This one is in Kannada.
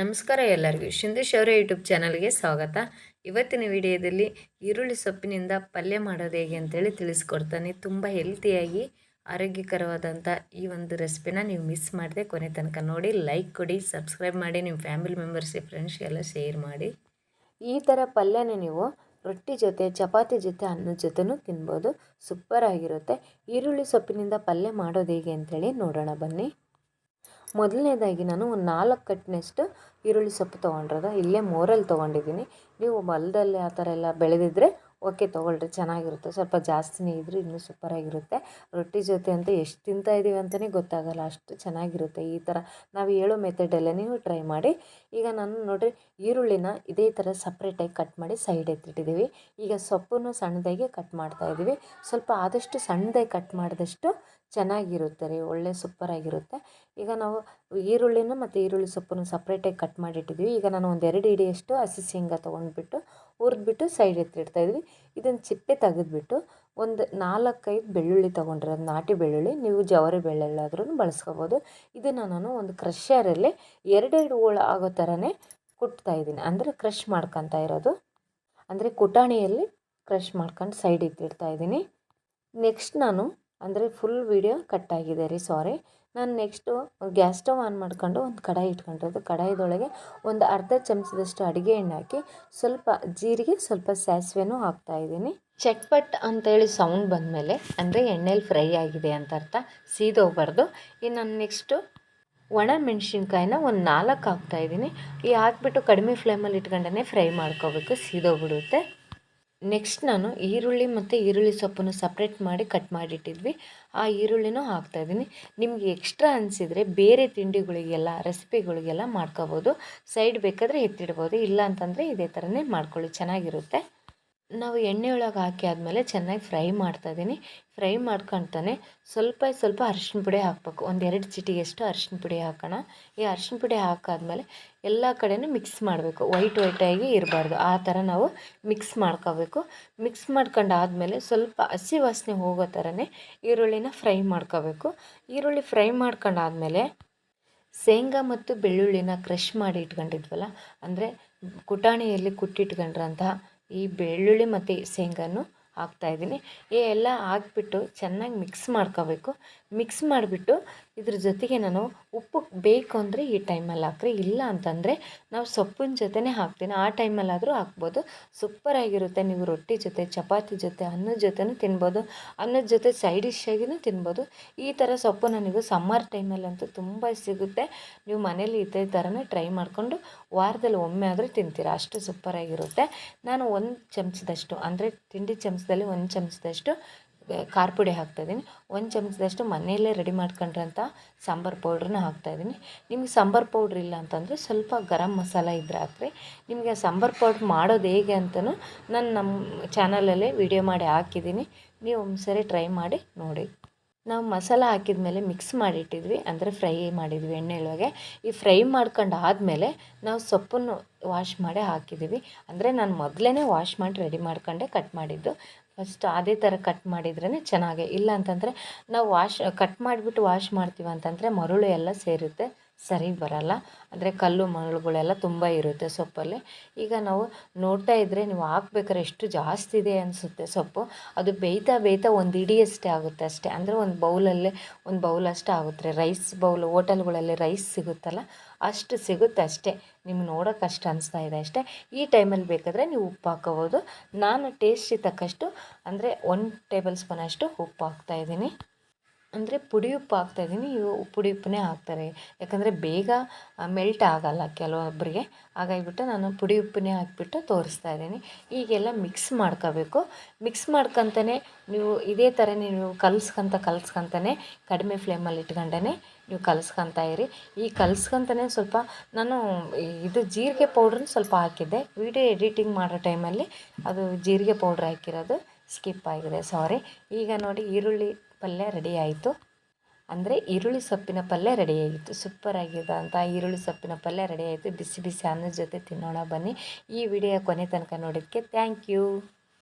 ನಮಸ್ಕಾರ ಎಲ್ಲರಿಗೂ. ಶಿಂದೇಶ್ ಶೌರ್ಯ ಯೂಟ್ಯೂಬ್ ಚಾನಲ್ಗೆ ಸ್ವಾಗತ. ಇವತ್ತಿನ ವಿಡಿಯೋದಲ್ಲಿ ಈರುಳ್ಳಿ ಸೊಪ್ಪಿನಿಂದ ಪಲ್ಯ ಮಾಡೋದು ಹೇಗೆ ಅಂತೇಳಿ ತಿಳಿಸ್ಕೊಡ್ತಾನೆ. ತುಂಬ ಹೆಲ್ತಿಯಾಗಿ ಆರೋಗ್ಯಕರವಾದಂಥ ಈ ಒಂದು ರೆಸಿಪಿನ ನೀವು ಮಿಸ್ ಮಾಡಿದೆ ಕೊನೆ ತನಕ ನೋಡಿ, ಲೈಕ್ ಕೊಡಿ, ಸಬ್ಸ್ಕ್ರೈಬ್ ಮಾಡಿ, ನಿಮ್ಮ ಫ್ಯಾಮಿಲಿ ಮೆಂಬರ್ಸ್ಗೆ ಫ್ರೆಂಡ್ಸ್ಗೆಲ್ಲ ಶೇರ್ ಮಾಡಿ. ಈ ಥರ ಪಲ್ಯನ ನೀವು ರೊಟ್ಟಿ ಜೊತೆ, ಚಪಾತಿ ಜೊತೆ ಅನ್ನದ ಜೊತೆನೂ ತಿನ್ಬೋದು. ಸೂಪರ್ ಆಗಿರುತ್ತೆ ಈರುಳ್ಳಿ ಸೊಪ್ಪಿನಿಂದ ಪಲ್ಯ ಮಾಡೋದು ಹೇಗೆ ಅಂತೇಳಿ ನೋಡೋಣ ಬನ್ನಿ. ಮೊದಲನೇದಾಗಿ ನಾನು ಒಂದು ನಾಲ್ಕು ಕಟ್ಟಿನಷ್ಟು ಈರುಳ್ಳಿ ಸೊಪ್ಪು ತೊಗೊಂಡಿರೋದು. ಇಲ್ಲೇ ಮೋರಲ್ಲಿ ತೊಗೊಂಡಿದ್ದೀನಿ. ನೀವು ಹೊಲ್ದಲ್ಲಿ ಆ ಥರ ಎಲ್ಲ ಬೆಳೆದಿದ್ದರೆ ಓಕೆ ತೊಗೊಳ್ರಿ, ಚೆನ್ನಾಗಿರುತ್ತೆ. ಸ್ವಲ್ಪ ಜಾಸ್ತಿನೇ ಇದ್ದರೂ ಇನ್ನೂ ಸೂಪರಾಗಿರುತ್ತೆ. ರೊಟ್ಟಿ ಜೊತೆ ಅಂತ ಎಷ್ಟು ತಿಂತಾ ಇದ್ದೀವಿ ಅಂತಲೇ ಗೊತ್ತಾಗಲ್ಲ, ಅಷ್ಟು ಚೆನ್ನಾಗಿರುತ್ತೆ ಈ ಥರ. ನಾವು ಹೇಳೋ ಮೆಥಡಲ್ಲೇ ನೀವು ಟ್ರೈ ಮಾಡಿ. ಈಗ ನಾನು ನೋಡಿರಿ, ಈರುಳ್ಳಿನ ಇದೇ ಥರ ಸಪ್ರೇಟಾಗಿ ಕಟ್ ಮಾಡಿ ಸೈಡ್ ಎತ್ತಿಟ್ಟಿದ್ದೀವಿ. ಈಗ ಸೊಪ್ಪನ್ನು ಸಣ್ಣದಾಗಿ ಕಟ್ ಮಾಡ್ತಾ ಇದ್ದೀವಿ ಸ್ವಲ್ಪ ಆದಷ್ಟು ಸಣ್ಣದಾಗಿ ಕಟ್ ಮಾಡಿದಷ್ಟು ಚೆನ್ನಾಗಿರುತ್ತೆ ರೀ, ಒಳ್ಳೆ ಸೂಪರಾಗಿರುತ್ತೆ. ಈಗ ನಾವು ಈರುಳ್ಳಿನ ಮತ್ತು ಈರುಳ್ಳಿ ಸೊಪ್ಪನ್ನು ಸಪ್ರೇಟಾಗಿ ಕಟ್ ಮಾಡಿಟ್ಟಿದ್ವಿ. ಈಗ ನಾನು ಒಂದು ಎರಡು ಇಡಿಯಷ್ಟು ಹಸಿ ಶೇಂಗಾ ತೊಗೊಂಡ್ಬಿಟ್ಟು ಹುರಿದ್ಬಿಟ್ಟು ಸೈಡ್ ಎತ್ತಿಡ್ತಾಯಿದ್ವಿ ಇದನ್ನು ಚಿಪ್ಪೆ ತೆಗೆದ್ಬಿಟ್ಟು ಒಂದು ನಾಲ್ಕೈದು ಬೆಳ್ಳುಳ್ಳಿ ತೊಗೊಂಡಿರೋದು ನಾಟಿ ಬೆಳ್ಳುಳ್ಳಿ, ನೀವು ಜವರಿ ಬೆಳ್ಳುಳ್ಳಿ ಬಳಸ್ಕೋಬೋದು. ಇದನ್ನು ನಾನು ಒಂದು ಕ್ರಷರಲ್ಲಿ ಎರಡೆರಡು ಹೋಳು ಆಗೋ ಥರನೇ ಕುಟ್ತಾಯಿದ್ದೀನಿ ಅಂದರೆ ಕ್ರಷ್ ಮಾಡ್ಕೊತಾ ಇರೋದು. ಅಂದರೆ ಕುಟಾಣಿಯಲ್ಲಿ ಕ್ರಷ್ ಮಾಡ್ಕೊಂಡು ಸೈಡ್ ಎತ್ತಿಡ್ತಾ ಇದ್ದೀನಿ. ನೆಕ್ಸ್ಟ್ ನಾನು, ಅಂದರೆ ಫುಲ್ ವೀಡಿಯೋ ಕಟ್ಟಾಗಿದೆ ರೀ ಸಾರಿ ನಾನು ನೆಕ್ಸ್ಟು ಗ್ಯಾಸ್ ಸ್ಟವ್ ಆನ್ ಮಾಡ್ಕೊಂಡು ಒಂದು ಕಡಾಯಿ ಇಟ್ಕೊಂಡಿರೋದು ಕಡಾಯಿದೊಳಗೆ ಒಂದು ಅರ್ಧ ಚಮಚದಷ್ಟು ಅಡುಗೆ ಎಣ್ಣೆ ಹಾಕಿ ಸ್ವಲ್ಪ ಜೀರಿಗೆ, ಸ್ವಲ್ಪ ಸಾಸಿವೆನೂ ಹಾಕ್ತಾಯಿದ್ದೀನಿ ಚಟ್ಪಟ್ ಅಂತೇಳಿ ಸೌಂಡ್ ಬಂದಮೇಲೆ ಅಂದರೆ ಎಣ್ಣೆಲಿ ಫ್ರೈ ಆಗಿದೆ ಅಂತ ಅರ್ಥ. ಸೀದೋಗ್ಬಾರ್ದು ಇನ್ನು ನಾನು ನೆಕ್ಸ್ಟು ಒಣ ಮೆಣಸಿನ್ಕಾಯಿನ ಒಂದು ನಾಲ್ಕು ಹಾಕ್ತಾಯಿದ್ದೀನಿ ಈ ಹಾಕ್ಬಿಟ್ಟು ಕಡಿಮೆ ಫ್ಲೇಮಲ್ಲಿ ಇಟ್ಕೊಂಡೇ ಫ್ರೈ ಮಾಡ್ಕೋಬೇಕು. ಸೀದೋಗ್ಬಿಡುತ್ತೆ ನೆಕ್ಸ್ಟ್ ನಾನು ಈರುಳ್ಳಿ ಮತ್ತು ಈರುಳ್ಳಿ ಸೊಪ್ಪನ್ನು ಸಪ್ರೇಟ್ ಮಾಡಿ ಕಟ್ ಮಾಡಿಟ್ಟಿದ್ವಿ. ಆ ಈರುಳ್ಳಿನೂ ಹಾಕ್ತಾಯಿದ್ದೀನಿ ನಿಮಗೆ ಎಕ್ಸ್ಟ್ರಾ ಅನಿಸಿದರೆ ಬೇರೆ ತಿಂಡಿಗಳಿಗೆಲ್ಲ ರೆಸಿಪಿಗಳಿಗೆಲ್ಲ ಮಾಡ್ಕೋಬೋದು. ಸೈಡ್ ಬೇಕಾದರೆ ಎತ್ತಿಡ್ಬೋದು. ಇಲ್ಲ ಅಂತಂದರೆ ಇದೇ ಥರನೇ ಮಾಡ್ಕೊಳ್ಳಿ. ಚೆನ್ನಾಗಿರುತ್ತೆ. ನಾವು ಎಣ್ಣೆ ಒಳಗೆ ಹಾಕಿ ಆದಮೇಲೆ ಚೆನ್ನಾಗಿ ಫ್ರೈ ಮಾಡ್ತಾ ಇದ್ದೀನಿ ಫ್ರೈ ಮಾಡ್ಕೊತಾನೆ ಸ್ವಲ್ಪ ಸ್ವಲ್ಪ ಅರ್ಶಿಣ ಪುಡಿ ಹಾಕಬೇಕು. ಒಂದೆರಡು ಚಿಟಿಗೆಷ್ಟು ಅರ್ಶಿಣ ಪುಡಿ ಹಾಕೋಣ. ಈ ಅರ್ಶಿಣ ಪುಡಿ ಹಾಕಾದ್ಮೇಲೆ ಎಲ್ಲ ಕಡೆಯೂ ಮಿಕ್ಸ್ ಮಾಡಬೇಕು. ವೈಟ್ ವೈಟಾಗಿ ಇರಬಾರ್ದು. ಆ ಥರ ನಾವು ಮಿಕ್ಸ್ ಮಾಡ್ಕೋಬೇಕು. ಮಿಕ್ಸ್ ಮಾಡ್ಕೊಂಡಾದಮೇಲೆ ಸ್ವಲ್ಪ ಹಸಿ ವಾಸನೆ ಹೋಗೋ ಥರನೇ ಈರುಳ್ಳಿನ ಫ್ರೈ ಮಾಡ್ಕೋಬೇಕು. ಈರುಳ್ಳಿ ಫ್ರೈ ಮಾಡ್ಕೊಂಡಾದ್ಮೇಲೆ ಶೇಂಗಾ ಮತ್ತು ಬೆಳ್ಳುಳ್ಳಿನ ಕ್ರಷ್ ಮಾಡಿ ಇಟ್ಕೊಂಡಿದ್ವಲ್ಲ, ಅಂದರೆ ಕುಟಾಣಿಯಲ್ಲಿ ಕುಟ್ಟಿಟ್ಕೊಂಡ್ರಂತಹ ಈ ಬೆಳ್ಳುಳ್ಳಿ ಮತ್ತು ಶೇಂಗಾನು ಹಾಕ್ತಾಯಿದ್ದೀನಿ ಎಲ್ಲ ಹಾಕ್ಬಿಟ್ಟು ಚೆನ್ನಾಗಿ ಮಿಕ್ಸ್ ಮಾಡ್ಕೋಬೇಕು. ಮಿಕ್ಸ್ ಮಾಡಿಬಿಟ್ಟು ಇದ್ರ ಜೊತೆಗೆ ನಾನು ಉಪ್ಪು ಬೇಕು ಅಂದರೆ ಈ ಟೈಮಲ್ಲಿ ಹಾಕ್ರಿ, ಇಲ್ಲ ಅಂತಂದರೆ ನಾವು ಸೊಪ್ಪಿನ ಜೊತೆನೇ ಹಾಕ್ತೀನಿ. ಆ ಟೈಮಲ್ಲಾದರೂ ಹಾಕ್ಬೋದು. ಸೂಪರಾಗಿರುತ್ತೆ ನೀವು ರೊಟ್ಟಿ ಜೊತೆ, ಚಪಾತಿ ಜೊತೆ ಅನ್ನದ ಜೊತೆನೂ ತಿನ್ಬೋದು. ಅನ್ನದ ಜೊತೆ ಸೈಡ್ ಡಿಶ್ ಆಗಿನೂ ತಿನ್ಬೋದು. ಈ ಥರ ಸೊಪ್ಪು ನನಗೆ ಸಮ್ಮರ್ ಟೈಮಲ್ಲಂತೂ ತುಂಬ ಸಿಗುತ್ತೆ. ನೀವು ಮನೇಲಿ ಇದೇ ಥರನೇ ಟ್ರೈ ಮಾಡಿಕೊಂಡು ವಾರದಲ್ಲಿ ಒಮ್ಮೆ ಆದರೂ ತಿಂತೀರ. ಅಷ್ಟು ಸೂಪರಾಗಿರುತ್ತೆ ನಾನು ಒಂದು ಚಮಚದಷ್ಟು, ಅಂದರೆ ತಿಂಡಿ ಚಮಚದಲ್ಲಿ ಒಂದು ಚಮಚದಷ್ಟು ಖಾರ ಪುಡಿ ಹಾಕ್ತಾಯಿದ್ದೀನಿ ಒಂದು ಚಮಚದಷ್ಟು ಮನೆಯಲ್ಲೇ ರೆಡಿ ಮಾಡ್ಕೊಂಡ್ರಂಥ ಸಾಂಬಾರು ಪೌಡ್ರನ್ನ ಹಾಕ್ತಾಯಿದ್ದೀನಿ ನಿಮಗೆ ಸಾಂಬಾರು ಪೌಡ್ರ್ ಇಲ್ಲ ಅಂತಂದರೆ ಸ್ವಲ್ಪ ಗರಂ ಮಸಾಲ ಇದ್ದರೆ ಹಾಕ್ರಿ. ನಿಮಗೆ ಸಾಂಬಾರು ಪೌಡ್ರ್ ಮಾಡೋದು ಹೇಗೆ ಅಂತಲೂ ನಾನು ನಮ್ಮ ಚಾನಲಲ್ಲೇ ವಿಡಿಯೋ ಮಾಡಿ ಹಾಕಿದ್ದೀನಿ. ನೀವು ಒಂದು ಸರಿ ಟ್ರೈ ಮಾಡಿ ನೋಡಿ. ನಾವು ಮಸಾಲ ಹಾಕಿದ ಮೇಲೆ ಮಿಕ್ಸ್ ಮಾಡಿಟ್ಟಿದ್ವಿ. ಅಂದರೆ ಫ್ರೈ ಮಾಡಿದ್ವಿ ಎಣ್ಣೆ ಒಳಗೆ. ಈ ಫ್ರೈ ಮಾಡ್ಕೊಂಡು ಆದಮೇಲೆ ನಾವು ಸೊಪ್ಪನ್ನು ವಾಶ್ ಮಾಡಿ ಹಾಕಿದ್ದೀವಿ. ಅಂದರೆ ನಾನು ಮೊದಲೇ ವಾಶ್ ಮಾಡಿ ರೆಡಿ ಮಾಡ್ಕೊಂಡೆ ಕಟ್ ಮಾಡಿದ್ದು. ಫಸ್ಟ್ ಅದೇ ಥರ ಕಟ್ ಮಾಡಿದ್ರೇ ಚೆನ್ನಾಗೆ. ಇಲ್ಲ ಅಂತಂದರೆ ನಾವು ವಾಶ್ ಕಟ್ ಮಾಡಿಬಿಟ್ಟು ವಾಶ್ ಮಾಡ್ತೀವಿ ಅಂತಂದರೆ ಮರಳು ಎಲ್ಲ ಸೇರುತ್ತೆ. ಸರಿ ಬರಲ್ಲ. ಅಂದರೆ ಕಲ್ಲು, ಮರಳುಗಳೆಲ್ಲ ತುಂಬ ಇರುತ್ತೆ ಸೊಪ್ಪಲ್ಲಿ. ಈಗ ನಾವು ನೋಡ್ತಾ ಇದ್ದರೆ ನೀವು ಹಾಕ್ಬೇಕಾದ್ರೆ ಎಷ್ಟು ಜಾಸ್ತಿ ಇದೆ ಅನಿಸುತ್ತೆ ಸೊಪ್ಪು. ಅದು ಬೇಯ್ತಾ ಬೇಯ್ತಾ ಒಂದು ಇಡಿಯಷ್ಟೇ ಆಗುತ್ತೆ ಅಷ್ಟೇ. ಅಂದರೆ ಒಂದು ಬೌಲಲ್ಲೇ, ಒಂದು ಬೌಲ್ ಅಷ್ಟೇ ಆಗುತ್ತೆ. ರೈಸ್ ಬೌಲ್, ಹೋಟೆಲ್ಗಳಲ್ಲಿ ರೈಸ್ ಸಿಗುತ್ತಲ್ಲ, ಅಷ್ಟು ಸಿಗುತ್ತೆ ಅಷ್ಟೇ. ನಿಮ್ಗೆ ನೋಡೋಕೆ ಅಷ್ಟು ಅನಿಸ್ತಾ ಇದೆ ಅಷ್ಟೇ. ಈ ಟೈಮಲ್ಲಿ ಬೇಕಾದರೆ ನೀವು ಉಪ್ಪು ಹಾಕೋಬೋದು ನಾನು ಟೇಸ್ಟಿಗೆ ತಕ್ಕಷ್ಟು, ಅಂದರೆ ಒನ್ ಟೇಬಲ್ ಸ್ಪೂನಷ್ಟು ಉಪ್ಪು ಹಾಕ್ತಾಯಿದ್ದೀನಿ ಅಂದರೆ ಪುಡಿ ಉಪ್ಪು ಹಾಕ್ತಾಯಿದ್ದೀನಿ ಇವು ಪುಡಿ ಉಪ್ಪನ್ನೇ ಹಾಕ್ತಾರೆ. ಯಾಕಂದರೆ ಬೇಗ ಮೆಲ್ಟ್ ಆಗೋಲ್ಲ ಕೆಲವೊಬ್ಬರಿಗೆ ಹಾಗಾಗಿಬಿಟ್ಟು ನಾನು ಪುಡಿ ಉಪ್ಪನ್ನೇ ಹಾಕಿಬಿಟ್ಟು ತೋರಿಸ್ತಾ ಇದ್ದೀನಿ. ಈಗೆಲ್ಲ ಮಿಕ್ಸ್ ಮಾಡ್ಕೋಬೇಕು. ಮಿಕ್ಸ್ ಮಾಡ್ಕೊತಾನೆ ನೀವು ಇದೇ ಥರ ನೀವು ಕಲ್ಸ್ಕೊಂತ ಕಲ್ಸ್ಕೊತಾನೆ, ಕಡಿಮೆ ಫ್ಲೇಮಲ್ಲಿ ಇಟ್ಕೊಂಡೇ ನೀವು ಕಲ್ಸ್ಕೊತಾ ಇರಿ. ಈ ಕಲ್ಸ್ಕೊತಾನೆ ಸ್ವಲ್ಪ ನಾನು ಇದು ಜೀರಿಗೆ ಪೌಡ್ರನ್ನ ಸ್ವಲ್ಪ ಹಾಕಿದ್ದೆ. ವಿಡಿಯೋ ಎಡಿಟಿಂಗ್ ಮಾಡೋ ಟೈಮಲ್ಲಿ ಅದು ಜೀರಿಗೆ ಪೌಡ್ರ್ ಹಾಕಿರೋದು ಸ್ಕಿಪ್ ಆಗಿದೆ. ಸಾರಿ ಈಗ ನೋಡಿ ಈರುಳ್ಳಿ ಪಲ್ಯ ರೆಡಿ ಆಯಿತು. ಅಂದರೆ ಈರುಳ್ಳಿ ಸೊಪ್ಪಿನ ಪಲ್ಯ ರೆಡಿಯಾಗಿತ್ತು ಸೂಪರ್ ಅಂತ ಈರುಳ್ಳಿ ಸೊಪ್ಪಿನ ಪಲ್ಯ ರೆಡಿ ಆಯಿತು. ಬಿಸಿ ಬಿಸಿ ಅನ್ನದ ಜೊತೆ ತಿನ್ನೋಣ ಬನ್ನಿ. ಈ ವಿಡಿಯೋ ಕೊನೆ ತನಕ ನೋಡಿದ್ದಕ್ಕೆ ಥ್ಯಾಂಕ್ ಯು